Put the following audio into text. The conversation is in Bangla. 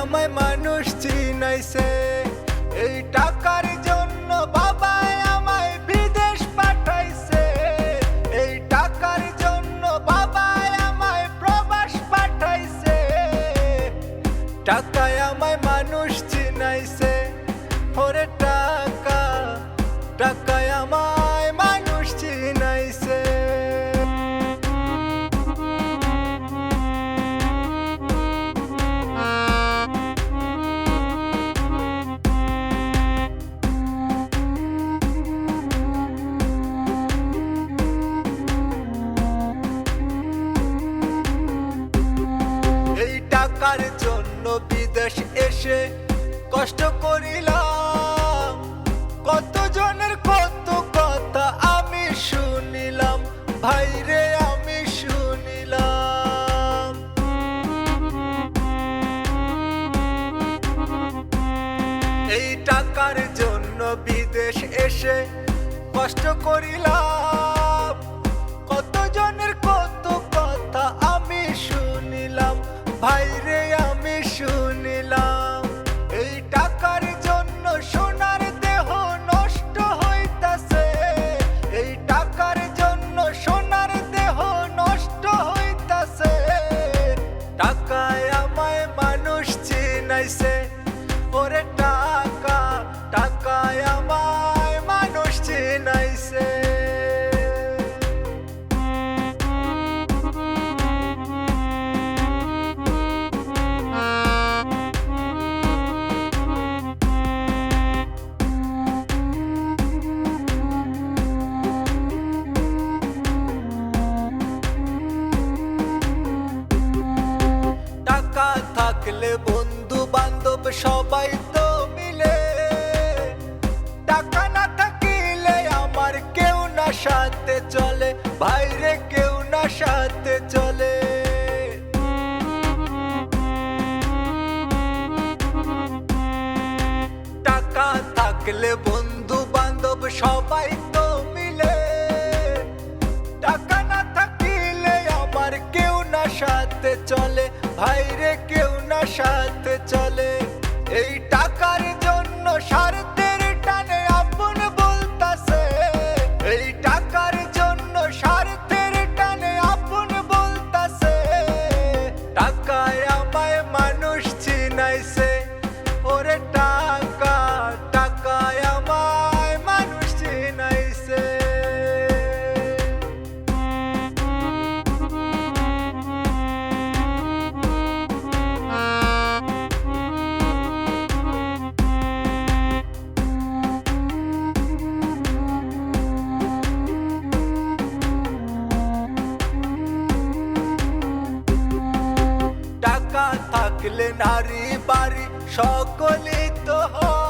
আমায় মানুষ চিনাইছে। এই টাকার জন্য বাবা আমায় বিদেশ পাঠাইছে। এই টাকার জন্য বাবা আমায় প্রবাস পাঠাইছে। টাকা আমায় মানুষ চিনাইছে। ফরে টাকা টাকা টাকার জন্য বিদেশ এসে কষ্ট করিলাম। কত জনের কত কথা আমি শুনিলাম, ভাইরে আমি শুনিলাম। এই টাকার জন্য বিদেশ এসে কষ্ট করিলাম। কত জনের কত কথা আমি শুনিলাম, ভাইরে সবাই তো মিলে। টাকা না থাকিলে আমার কেউ না সাথে চলে বাইরে কেউ না সাথে চলে। টাকা থাকলে বন্ধু বান্ধব সবাই তো মিলে। টাকা না থাকিলে আমার কেউ না সাথে চলে, ভাইরে কেউ না সাথে চলে। এই টাকার জন্য স্বার্থের টানে আপন বলতাছে। এই টাকার জন্য স্বার্থের টানে আপন বলতাছে। টাকায় আমায় মানুষ চিনাইছে। থাকলে নারী বাড়ি সকলে তো হয়।